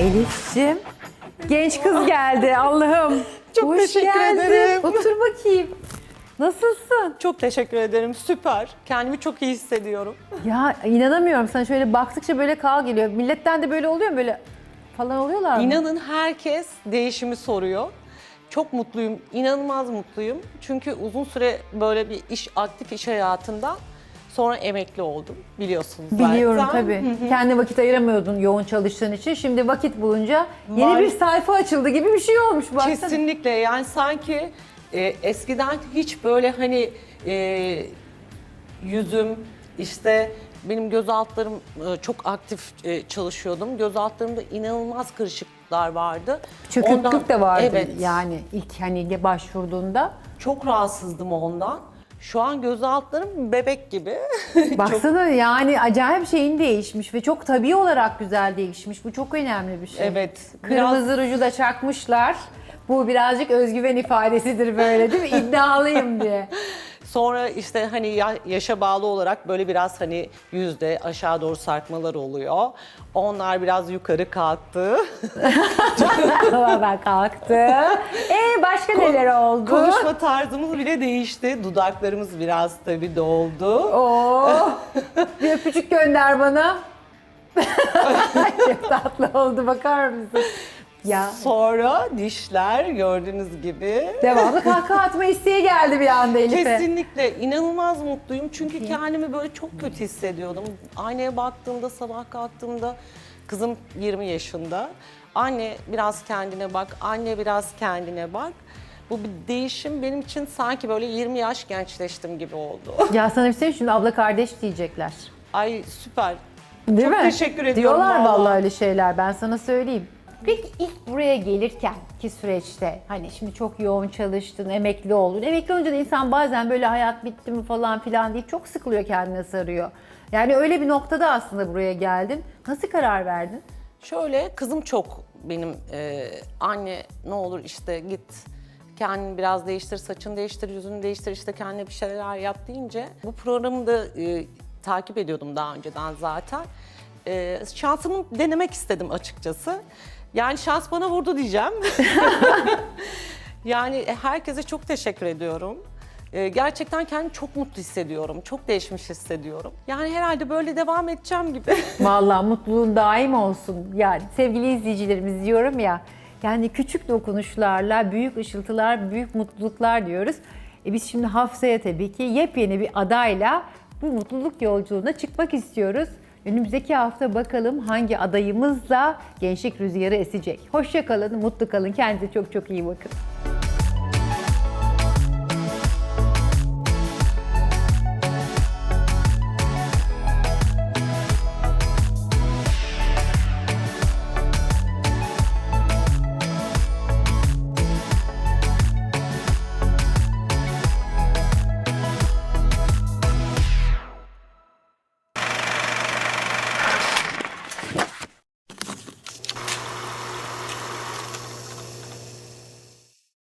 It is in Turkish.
Elif'ciğim. Genç kız geldi Allah'ım. Çok Hoş teşekkür geldin. ederim. Otur bakayım. Nasılsın? Çok teşekkür ederim. Süper. Kendimi çok iyi hissediyorum. Ya inanamıyorum sana şöyle baktıkça böyle kal geliyor. Milletten de böyle oluyor mu böyle falan oluyorlar mı? İnanın herkes değişimi soruyor. Çok mutluyum, inanılmaz mutluyum. Çünkü uzun süre böyle bir iş, aktif iş hayatından sonra emekli oldum biliyorsunuz zaten. Biliyorum tabii. Kendi vakit ayıramıyordun yoğun çalıştığın için. Şimdi vakit bulunca yeni Var. bir sayfa açıldı gibi bir şey olmuş baksana. Kesinlikle yani sanki e, eskiden hiç böyle hani e, yüzüm işte benim göz altlarım e, çok aktif e, çalışıyordum. Göz altlarımda inanılmaz kırışıklıklar vardı. Çöküklük Ondan- de vardı Evet. yani ilk hani başvurduğunda. Çok rahatsızdım ondan. Şu an göz altlarım bebek gibi. Baksana yani acayip şeyin değişmiş ve çok tabii olarak güzel değişmiş. Bu çok önemli bir şey. evet. Kırmızı ruju da çakmışlar. Bu birazcık özgüven ifadesidir böyle değil mi? İddialıyım diye. Sonra işte hani ya- yaşa bağlı olarak böyle biraz hani yüzde aşağı doğru sarkmalar oluyor. Onlar biraz yukarı kalktı. Tamamen kalktı. Ee başka neler oldu? Konuşma tarzımız bile değişti. Dudaklarımız biraz tabii doldu. Oo. Bir öpücük gönder bana. Çok tatlı oldu bakar mısın? Ya Sonra dişler gördüğünüz gibi. devamlı kahkaha atma isteği geldi bir anda Elif'e. Kesinlikle inanılmaz mutluyum çünkü kendimi böyle çok kötü hissediyordum. Aynaya baktığımda sabah kalktığımda kızım 20 yaşında. Anne biraz kendine bak, anne biraz kendine bak. Bu bir değişim benim için sanki böyle 20 yaş gençleştim gibi oldu. Ya sana bir şey şimdi abla kardeş diyecekler. Ay süper. Değil çok mi? teşekkür ediyorum. Diyorlar vallahi. vallahi. öyle şeyler ben sana söyleyeyim. Peki ilk buraya gelirken ki süreçte hani şimdi çok yoğun çalıştın, emekli oldun. Emekli olunca da insan bazen böyle hayat bitti mi falan filan deyip çok sıkılıyor kendine sarıyor. Yani öyle bir noktada aslında buraya geldin. Nasıl karar verdin? Şöyle kızım çok benim e, anne ne olur işte git kendini biraz değiştir, saçını değiştir, yüzünü değiştir, işte kendine bir şeyler yap deyince bu programı da e, takip ediyordum daha önceden zaten. E, şansımı denemek istedim açıkçası. Yani şans bana vurdu diyeceğim. yani herkese çok teşekkür ediyorum. E, gerçekten kendimi çok mutlu hissediyorum. Çok değişmiş hissediyorum. Yani herhalde böyle devam edeceğim gibi. Vallahi mutluluğun daim olsun. Yani sevgili izleyicilerimiz diyorum ya. Yani küçük dokunuşlarla büyük ışıltılar, büyük mutluluklar diyoruz. E biz şimdi haftaya tabii ki yepyeni bir adayla bu mutluluk yolculuğuna çıkmak istiyoruz. Önümüzdeki hafta bakalım hangi adayımızla gençlik rüzgarı esecek. Hoşça kalın, mutlu kalın. Kendinize çok çok iyi bakın.